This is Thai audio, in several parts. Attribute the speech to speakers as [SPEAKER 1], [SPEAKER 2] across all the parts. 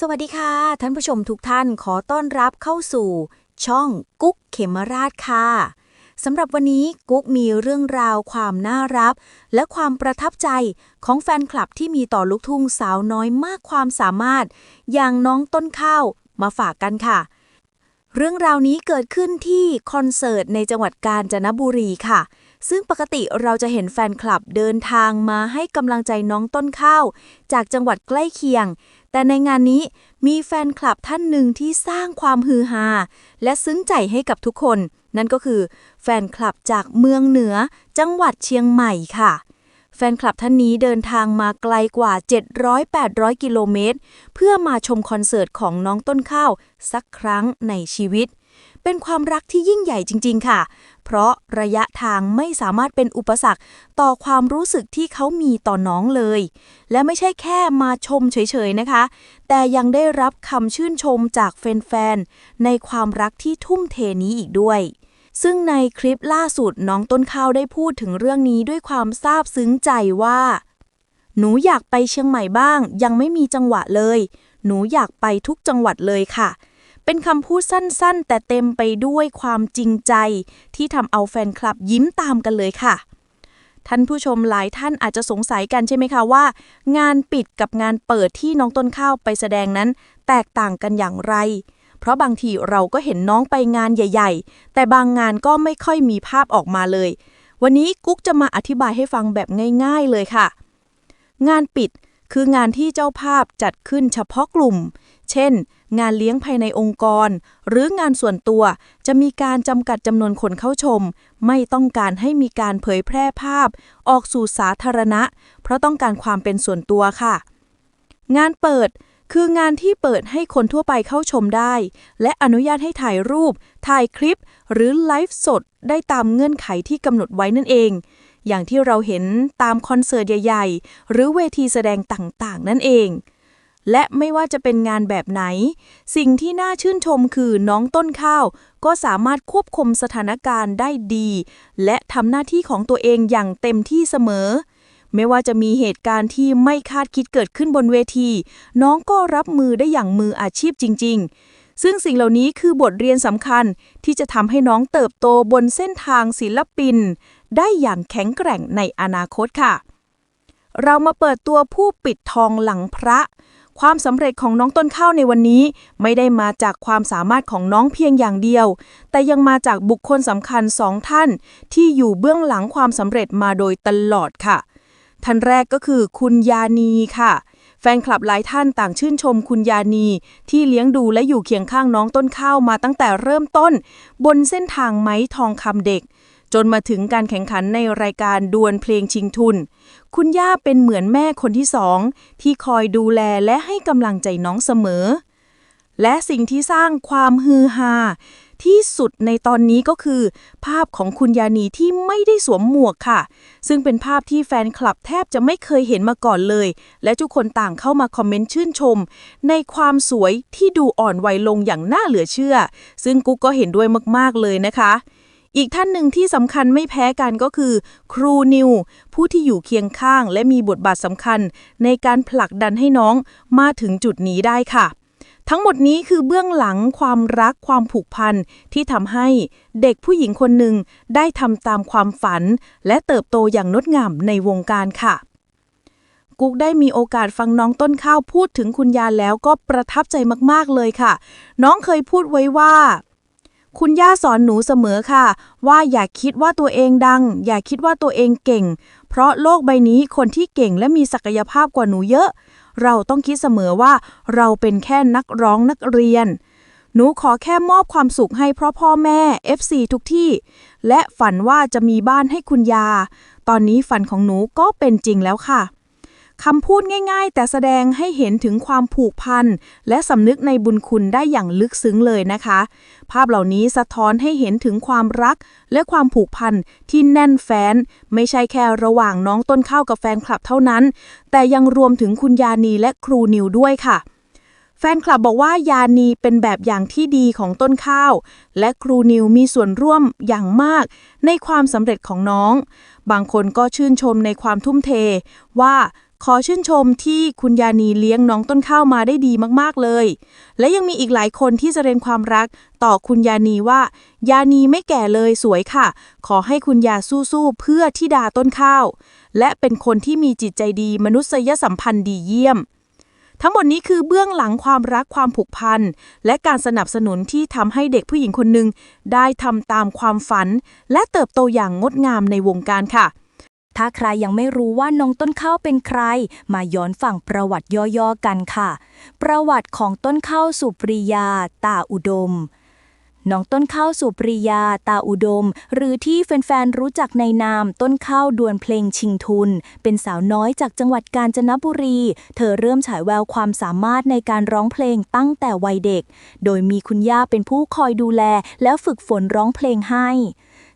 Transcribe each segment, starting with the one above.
[SPEAKER 1] สวัสดีค่ะ ท่านผู้ชมทุกท่านขอต้อนรับเข้าสู่ ช่องกุ๊กเขมราชค่ะสำหรับวันนี้กุ๊กมีเรื่องราวความน่ารักและความประทับใจของแฟนคลับที่มีต่อลูกทุ่งสาวน้อยมากความสามารถ อย่างน้องต้นข้าวมาฝากกันค่ะ เรื่องราวนี้เกิดขึ้นที่คอนเสิร์ตในจังหวัดกาญจนบุรีค่ะ ซึ่งปกติเราจะเห็นแฟนคลับเดินทางมาให้กำลังใจน้องต้นข้าว จากจังหวัดใกล้เคียง แต่ในงานนี้มีแฟนคลับท่านหนึ่งที่สร้างความฮือฮาและซึ้งใจให้กับทุกคน นั่นก็คือแฟนคลับจากเมืองเหนือ จังหวัดเชียงใหม่ค่ะแฟนคลับท่านนี้เดินทางมาไกลกว่า 700-800 กิโลเมตร เพื่อมาชมคอนเสิร์ตของน้องต้นข้าว สักครั้งในชีวิต เป็นความรักที่ยิ่งใหญ่จริง ๆ ค่ะ เพราะระยะทางไม่สามารถเป็นอุปสรรคต่อความรู้สึกที่เขามีต่อน้องเลย และไม่ใช่แค่มาชมเฉย ๆ นะคะ แต่ยังได้รับคำชื่นชมจากแฟน ๆ ในความรักที่ทุ่มเทนี้อีกด้วยซึ่งในคลิปล่าสุดน้องต้นข้าวได้พูดถึงเรื่องนี้ด้วยความซาบซึ้งใจว่า หนูอยากไปเชียงใหม่บ้าง ยังไม่มีจังหวะเลย หนูอยากไปทุกจังหวัดเลยค่ะ เป็นคำพูดสั้นๆ แต่เต็มไปด้วยความจริงใจ ที่ทำเอาแฟนคลับยิ้มตามกันเลยค่ะ ท่านผู้ชมหลายท่านอาจจะสงสัยกันใช่ไหมคะว่า งานปิดกับงานเปิดที่น้องต้นข้าวไปแสดงนั้น แตกต่างกันอย่างไร เพราะบางทีเราก็เห็นน้องไปงานใหญ่ ๆ แต่บางงานก็ไม่ค่อยมีภาพออกมาเลย วันนี้กุ๊กจะมาอธิบายให้ฟังแบบง่าย ๆเลยค่ะ งานปิดคืองานที่เจ้าภาพจัดขึ้นเฉพาะกลุ่ม เช่น งานเลี้ยงภายในองค์กร หรืองานส่วนตัว จะมีการจำกัดจำนวนคนเข้าชม ไม่ต้องการให้มีการเผยแพร่ภาพ ออกสู่สาธารณะ เพราะต้องการความเป็นส่วนตัวค่ะ งานเปิดคืองานที่เปิดให้คนทั่วไปเข้าชมได้ และอนุญาตให้ถ่ายรูป ถ่ายคลิป หรือไลฟ์สดได้ตามเงื่อนไขที่กำหนดไว้นั่นเอง อย่างที่เราเห็นตามคอนเสิร์ตใหญ่ ๆ หรือเวทีแสดงต่างๆ นั่นเอง และไม่ว่าจะเป็นงานแบบไหน สิ่งที่น่าชื่นชมคือน้องต้นข้าว ก็สามารถควบคุมสถานการณ์ได้ดี และทำหน้าที่ของตัวเองอย่างเต็มที่เสมอ ไม่ว่าจะมีเหตุการณ์ที่ไม่คาดคิดเกิดขึ้นบนเวที น้องก็รับมือได้อย่างมืออาชีพจริง ๆ ซึ่งสิ่งเหล่านี้คือบทเรียนสำคัญที่จะทำให้น้องเติบโตบนเส้นทางศิลปิน ได้อย่างแข็งแกร่งในอนาคตค่ะ เรามาเปิดตัวผู้ปิดทองหลังพระ ความสำเร็จของน้องต้นข้าวในวันนี้ ไม่ได้มาจากความสามารถของน้องเพียงอย่างเดียว แต่ยังมาจากบุคคลสำคัญสองท่าน ที่อยู่เบื้องหลังความสำเร็จมาโดยตลอดค่ะ ท่านแรกก็คือคุณยานีค่ะ แฟนคลับหลายท่านต่างชื่นชมคุณยานี ที่เลี้ยงดูและอยู่เคียงข้างน้องต้นข้าวมาตั้งแต่เริ่มต้น บนเส้นทางไม้ทองคำเด็ก จนมาถึงการแข่งขันในรายการดวลเพลงชิงทุน คุณย่าเป็นเหมือนแม่คนที่สอง ที่คอยดูแลและให้กำลังใจน้องเสมอ และสิ่งที่สร้างความฮือฮาที่สุดในตอนนี้ก็คือ ภาพของคุณยานีที่ไม่ได้สวมหมวกค่ะ ซึ่งเป็นภาพที่แฟนคลับแทบจะไม่เคยเห็นมาก่อนเลย และทุกคนต่างเข้ามาคอมเมนต์ชื่นชม ในความสวยที่ดูอ่อนวัยลงอย่างน่าเหลือเชื่อ ซึ่งกุ๊กก็เห็นด้วยมากๆเลยนะคะ อีกท่านหนึ่งที่สำคัญไม่แพ้กันก็คือ ครูนิว ผู้ที่อยู่เคียงข้างและมีบทบาทสำคัญ ในการผลักดันให้น้องมาถึงจุดนี้ได้ค่ะ ทั้งหมดนี้คือเบื้องหลังความรักความผูกพันที่ทำให้เด็กผู้หญิงคนหนึ่งได้ทำตามความฝัน และเติบโตอย่างงดงามในวงการค่ะกุ๊กได้มีโอกาสฟังน้องต้นข้าวพูดถึงคุณยาแล้วก็ประทับใจมาก ๆ เลยค่ะ น้องเคยพูดไว้ว่า คุณย่าสอนหนูเสมอค่ะ ว่าอย่าคิดว่าตัวเองดัง อย่าคิดว่าตัวเองเก่ง เพราะโลกใบนี้คนที่เก่งและมีศักยภาพกว่าหนูเยอะ เราต้องคิดเสมอว่าเราเป็นแค่นักร้องนักเรียน หนูขอแค่มอบความสุขให้เพราะพ่อแม่ FC ทุกที่ และฝันว่าจะมีบ้านให้คุณยา ตอนนี้ฝันของหนูก็เป็นจริงแล้วค่ะ คำพูดง่าย ๆ แต่แสดงให้เห็นถึงความผูกพัน และสำนึกในบุญคุณได้อย่างลึกซึ้งเลยนะคะ ภาพเหล่านี้สะท้อนให้เห็นถึงความรัก และความผูกพันที่แน่นแฟ้น ไม่ใช่แค่ระหว่างน้องต้นข้าวกับแฟนคลับเท่านั้น แต่ยังรวมถึงคุณยานีและครูนิวด้วยค่ะแฟนคลับบอกว่ายานีเป็นแบบอย่างที่ดีของต้นข้าว และครูนิวมีส่วนร่วมอย่างมาก ในความสำเร็จของน้อง บางคนก็ชื่นชมในความทุ่มเท ว่า ขอชื่นชมที่คุณยานีเลี้ยงน้องต้นข้าวมาได้ดีมากๆเลย และยังมีอีกหลายคนที่แสดงความรักต่อคุณยานีว่า ยานีไม่แก่เลยสวยค่ะ ขอให้คุณยาสู้ๆเพื่อทิดาต้นข้าว และเป็นคนที่มีจิตใจดีมนุษยสัมพันธ์ดีเยี่ยม ทั้งหมดนี้คือเบื้องหลังความรักความผูกพัน และการสนับสนุนที่ทำให้เด็กผู้หญิงคนหนึ่งได้ทำตามความฝัน และเติบโตอย่างงดงามในวงการค่ะ
[SPEAKER 2] ถ้าใครยังไม่รู้ว่าน้องต้นข้าวเป็นใคร มาย้อนฟังประวัติย่อๆกันค่ะ ประวัติของต้นข้าวสุปริยา ตาอุดม น้องต้นข้าวสุปริยา ตาอุดม หรือที่แฟนๆรู้จักในนามต้นข้าวดวลเพลงชิงทุน เป็นสาวน้อยจากจังหวัดกาญจนบุรี เธอเริ่มฉายแววความสามารถในการร้องเพลงตั้งแต่วัยเด็ก โดยมีคุณย่าเป็นผู้คอยดูแล และฝึกฝนร้องเพลงให้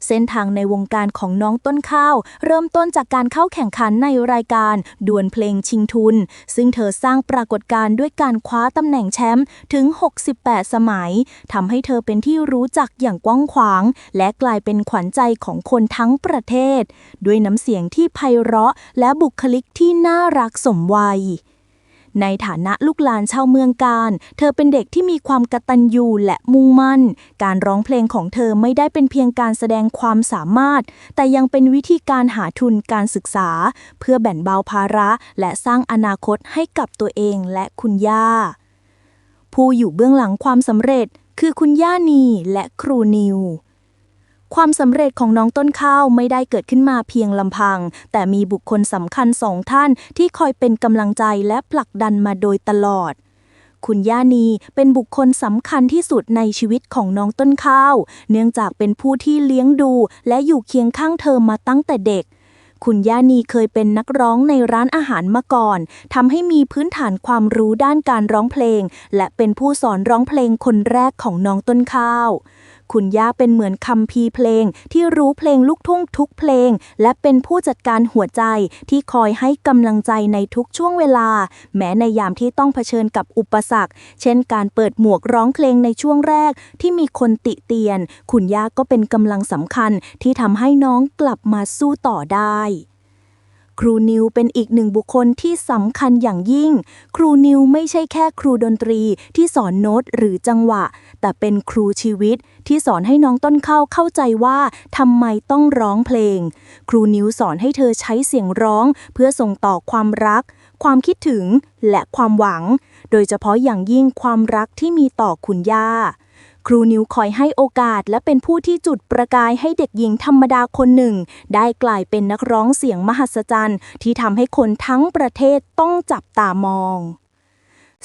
[SPEAKER 2] เส้นทางในวงการของน้องต้นข้าว เริ่มต้นจากการเข้าแข่งขันในรายการ ดวลเพลงชิงทุน ซึ่งเธอสร้างปรากฏการณ์ด้วยการคว้าตำแหน่งแชมป์ถึง 68 สมัยทำให้เธอเป็นที่รู้จักอย่างกว้างขวาง และกลายเป็นขวัญใจของคนทั้งประเทศ ด้วยน้ำเสียงที่ไพเราะและบุคลิกที่น่ารักสมวัย ในฐานะลูกหลานชาวเมืองการ เธอเป็นเด็กที่มีความกตัญญูและมุ่งมั่น การร้องเพลงของเธอไม่ได้เป็นเพียงการแสดงความสามารถ แต่ยังเป็นวิธีการหาทุนการศึกษา เพื่อแบ่งเบาภาระและสร้างอนาคตให้กับตัวเองและคุณย่า ผู้อยู่เบื้องหลังความสำเร็จคือคุณย่านีและครูนิว ความสำเร็จของน้องต้นข้าวไม่ได้เกิดขึ้นมาเพียงลำพัง แต่มีบุคคลสำคัญสองท่านที่คอยเป็นกำลังใจและผลักดันมาโดยตลอด คุณย่านีเป็นบุคคลสำคัญที่สุดในชีวิตของน้องต้นข้าว เนื่องจากเป็นผู้ที่เลี้ยงดู และอยู่เคียงข้างเธอมาตั้งแต่เด็กคุณย่านีเคยเป็นนักร้องในร้านอาหารมาก่อนทำให้มีพื้นฐานความรู้ด้านการร้องเพลง และเป็นผู้สอนร้องเพลงคนแรกของน้องต้นข้าว คุณย่าเป็นเหมือนคัมภีเพลง ที่รู้เพลงลูกทุ่งทุกเพลง และเป็นผู้จัดการหัวใจที่คอยให้กำลังใจในทุกช่วงเวลา แม้ในยามที่ต้องเผชิญกับอุปสรรค เช่นการเปิดหมวกร้องเพลงในช่วงแรกที่มีคนติเตียน คุณย่าก็เป็นกำลังสำคัญที่ทำให้น้องกลับมาสู้ต่อได้ ครูนิวเป็นอีกหนึ่งบุคคลที่สำคัญอย่างยิ่ง ครูนิวไม่ใช่แค่ครูดนตรีที่สอนโน้ตหรือจังหวะ แต่เป็นครูชีวิตที่สอนให้น้องต้นข้าวเข้าใจว่าทำไมต้องร้องเพลง ครูนิวสอนให้เธอใช้เสียงร้อง เพื่อส่งต่อความรัก ความคิดถึงและความหวัง โดยเฉพาะอย่างยิ่งความรักที่มีต่อคุณย่า ครูนิวคอยให้โอกาสและเป็นผู้ที่จุดประกายให้เด็กหญิงธรรมดาคนหนึ่ง ได้กลายเป็นนักร้องเสียงมหัศจรรย์ที่ทำให้คนทั้งประเทศต้องจับตามอง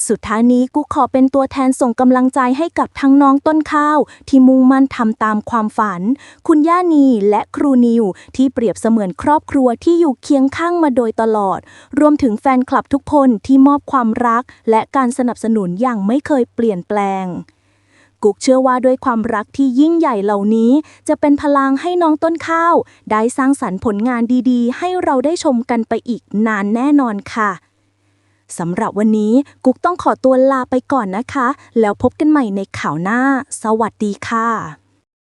[SPEAKER 2] สุดท้ายนี้กูขอเป็นตัวแทนส่งกำลังใจให้กับทั้งน้องต้นข้าว ที่มุ่งมั่นทำตามความฝัน คุณย่านีและครูนิว ที่เปรียบเสมือนครอบครัวที่อยู่เคียงข้างมาโดยตลอด รวมถึงแฟนคลับทุกคนที่มอบความรัก และการสนับสนุนอย่างไม่เคยเปลี่ยนแปลง กุกเชื่อว่าด้วยความรักที่ยิ่งใหญ่เหล่านี้ จะเป็นพลังให้น้องต้นข้าว ได้สร้างสรรค์ผลงานดี ๆ ให้เราได้ชมกันไปอีกนานแน่นอนค่ะสำหรับวันนี้กุ๊กต้องขอตัวลาไปก่อนนะคะ แล้วพบกันใหม่ในข่าวหน้า สวัสดีค่ะ